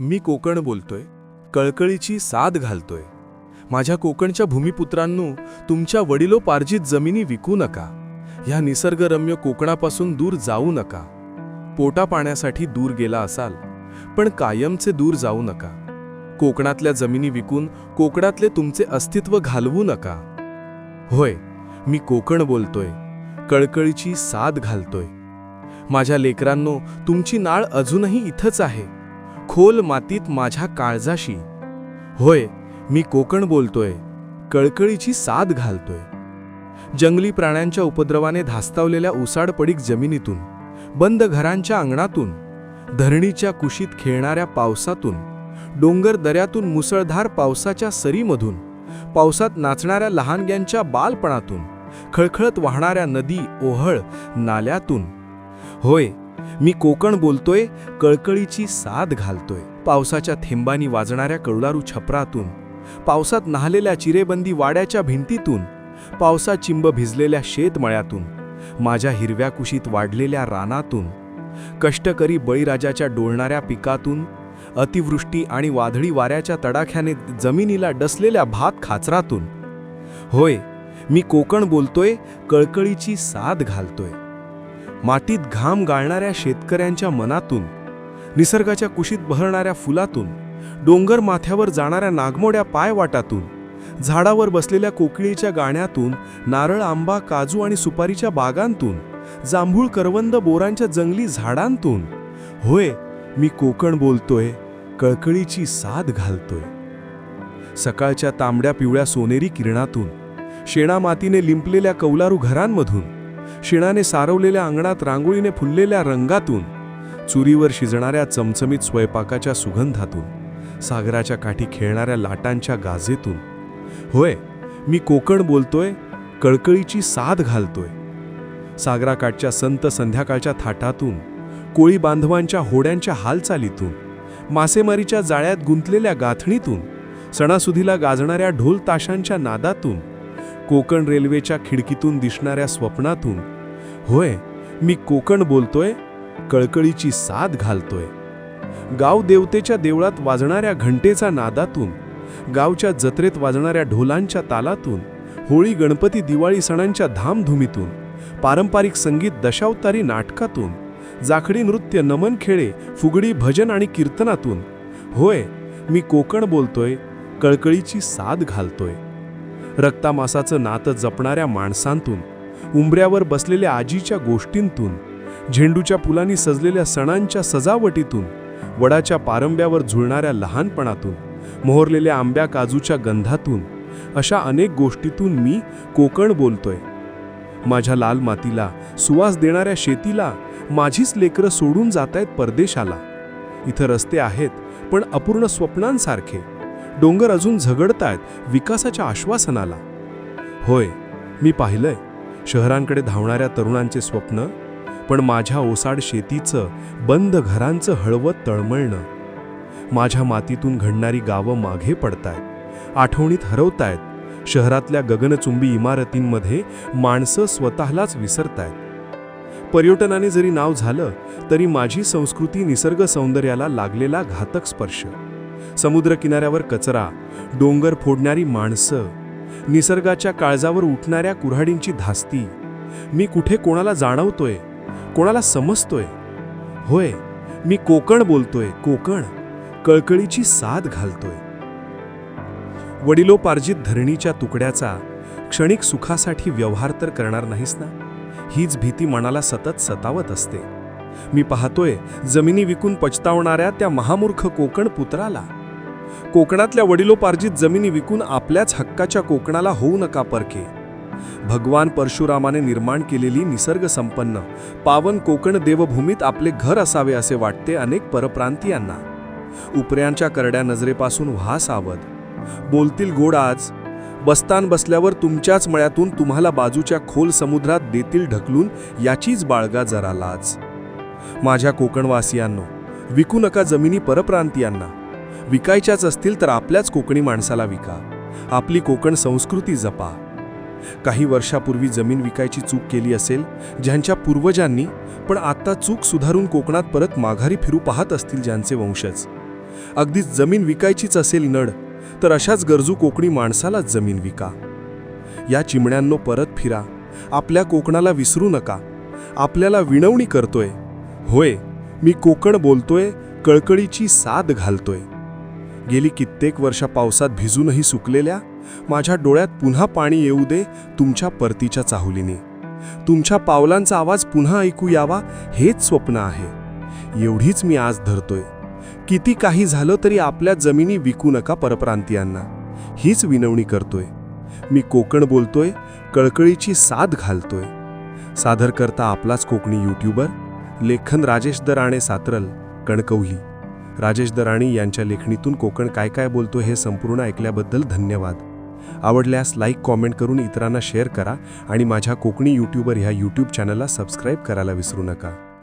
मी कोकण बोलतोय कळकळीची साद घालतोय. माझ्या कोकणच्या भूमिपुत्रांनो तुमच्या वडिलोपार्जित जमिनी विकू नका. ह्या निसर्गरम्य कोकणापासून दूर जाऊ नका. पोटा पाण्यासाठी दूर गेला असाल पण कायमचे दूर जाऊ नका. कोकणातल्या जमिनी विकून कोकणातले तुमचे अस्तित्व घालवू नका. होय मी कोकण बोलतोय कळकळीची साद घालतोय. माझ्या लेकरांनो तुमची नाळ अजूनही इथंच आहे. खोल मातीत माझ्या काळजाशी. होय मी कोकण बोलतोय कळकळीची साद घालतोय. जंगली प्राण्यांच्या उपद्रवाने धास्तावलेल्या उसाडपडीक जमिनीतून बंद घरांच्या अंगणातून धरणीच्या कुशीत खेळणाऱ्या पावसातून डोंगर दऱ्यातून मुसळधार पावसाच्या सरीमधून पावसात नाचणाऱ्या लहानग्यांच्या बालपणातून खळखळत वाहणाऱ्या नदी ओहळ नाल्यातून. होय मी कोकण बोलतोय कळकळीची साद घालतोय. पावसाच्या थेंबानी वाजणाऱ्या कळुलारू छपरातून पावसात नाहलेल्या चिरेबंदी वाड्याच्या भिंतीतून पावसा चिंब भिजलेल्या शेतमळ्यातून माझ्या हिरव्या कुशीत वाढलेल्या रानातून कष्टकरी बळीराजाच्या डोळणाऱ्या पिकातून अतिवृष्टी आणि वादळी वाऱ्याच्या तडाख्याने जमिनीला डसलेल्या भात खाचरातून. होय मी कोकण बोलतोय कळकळीची साद घालतोय. मातीत घाम गाळणाऱ्या शेतकऱ्यांच्या मनातून निसर्गाच्या कुशीत बहरणाऱ्या फुलातून डोंगर माथ्यावर जाणाऱ्या नागमोड्या पायवाटातून झाडावर बसलेल्या कोकिळीच्या गाण्यातून नारळ आंबा काजू आणि सुपारीच्या बागांतून जांभूळ करवंद बोरांच्या जंगली झाडांतून होय मी कोकण बोलतोय कळकळीची साथ घालतोय. सकाळच्या तांबड्या पिवळ्या सोनेरी किरणातून शेणामातीने लिंपलेल्या कौलारू घरांमधून शिणाने सारवलेल्या अंगणात रांगोळीने फुललेल्या रंगातून चुरीवर शिजणाऱ्या चमचमीत स्वयंपाकाच्या सुगंधातून सागराच्या काठी खेळणाऱ्या लाटांच्या गाजेतून होय मी कोकण बोलतोय कळकळीची साथ घालतोय. सागराकाठच्या संत संध्याकाळच्या थाटातून कोळी बांधवांच्या होड्यांच्या हालचालीतून मासेमारीच्या जाळ्यात गुंतलेल्या गाथणीतून सणासुदीला गाजणाऱ्या ढोल ताशांच्या नादातून कोकण रेल्वेच्या खिडकीतून दिसणाऱ्या स्वप्नातून होय मी कोकण बोलतोय कळकळीची साथ घालतोय. गाव देवतेच्या देवळात वाजणाऱ्या घंटेचा नादातून गावच्या जत्रेत वाजणाऱ्या ढोलांच्या तालातून होळी गणपती दिवाळी सणांच्या धामधुमीतून पारंपरिक संगीत दशावतारी नाटकातून जाखडी नृत्य नमन खेळे फुगडी भजन आणि कीर्तनातून होय मी कोकण बोलतोय कळकळीची साद घालतोय. रक्तामासाचं नातं जपणाऱ्या माणसांतून उंबऱ्यावर बसलेल्या आजीच्या गोष्टींतून झेंडूच्या फुलांनी सजलेल्या सणांच्या सजावटीतून वडाच्या पारंब्यावर झुळणाऱ्या लहानपणातून मोहरलेल्या आंब्या काजूच्या गंधातून अशा अनेक गोष्टीतून मी कोकण बोलतोय. माझ्या लाल मातीला सुवास देणाऱ्या शेतीला माझीच लेकरं सोडून जात आहेत परदेशाला. इथं रस्ते आहेत पण अपूर्ण स्वप्नांसारखे. डोंगर अजून झगडतायत विकासाच्या आश्वासनाला. होय मी पाहिलंय शहरांकडे धावणाऱ्या तरुणांचे स्वप्न पण माझ्या ओसाड शेतीचं बंद घरांचं हळवत तळमळणं. माझ्या मातीतून घडणारी गावं मागे पडतायत आठवणीत हरवतायत शहरातल्या गगनचुंबी इमारतींमध्ये माणसं स्वतःलाच विसरतायत. पर्यटनाने जरी नाव झालं तरी माझी संस्कृती निसर्ग सौंदर्याला लागलेला घातक स्पर्श. समुद्र किनाऱ्यावर कचरा डोंगर फोडणारी माणसं निसर्गाच्या काळजावर उठणाऱ्या कुऱ्हाडींची धास्ती. मी कुठे कोणाला जाणवतोय? कोणाला समजतोय? होय मी कोकण बोलतोय कोकण. कळकळीची साथ घालतोय. वडिलोपार्जित धरणीच्या तुकड्याचा क्षणिक सुखासाठी व्यवहार तर करणार नाहीस ना? हीच भीती मनाला सतत सतावत असते. मी पाहतोय जमिनी विकून पछतावणाऱ्या त्या महामूर्ख कोकण पुत्राला कोकणातल्या वडिलोपार्जित जमिनी विकून आपल्याच हक्काच्या कोकणाला होऊ नका परके. भगवान परशुरामाने निर्माण केलेली निसर्ग संपन्न पावन कोकण देवभूमीत आपले घर असावे असे वाटते अनेक परप्रांतीयांना. उपऱ्यांच्या करड्या नजरेपासून व्हा सावध. बोलतील गोड आज बस्तान बसल्यावर तुमच्याच मळ्यातून तुम्हाला बाजूच्या खोल समुद्रात देतील ढकलून याचीच बाळगा जरा लाज. माझ्या कोकणवासियांनो विकू नका जमिनी परप्रांतीयांना. विकायच्याच असतील तर आपल्याच कोकणी माणसाला विका. आपली कोकण संस्कृती जपा. काही वर्षापूर्वी जमीन विकायची चूक केली असेल ज्यांच्या पूर्वजांनी पण आत्ता चूक सुधारून कोकणात परत माघारी फिरू पाहत असतील ज्यांचे वंशज. अगदीच जमीन विकायचीच असेल नड तर अशाच गरजू कोकणी माणसालाच जमीन विका. या चिमण्यांनो परत फिरा. आपल्या कोकणाला विसरू नका. आपल्याला विनवणी करतोय. होय मी कोकण बोलतोय कळकळीची साद घालतोय. गेली कित्येक वर्षा पावसात भिजूनही सुकलेल्या माझ्या डोळ्यात पुन्हा पाणी येऊ दे तुमच्या परतीच्या चाहुलीने. तुमच्या पावलांचा आवाज पुन्हा ऐकू यावा हेच स्वप्न आहे. एवढीच मी आज धरतोय. किती काही झालं तरी आपल्या जमिनी विकू नका परप्रांतीयांना. हीच विनवणी करतोय. मी कोकण बोलतोय कळकळीची साद घालतोय. सादर करता आपलाच कोकणी यूट्यूबर लेखन राजेश दराणे सातरल कणकवली. राजेश दराणी यांच्या लेखणीतून कोकण काय काय बोलतो हे संपूर्ण ऐकल्याबद्दल धन्यवाद. आवडल्यास लाईक कॉमेंट करून इतरांना शेअर करा आणि माझ्या कोकणी यूट्यूबर ह्या यूट्यूब चॅनलला सबस्क्राईब करायला विसरू नका.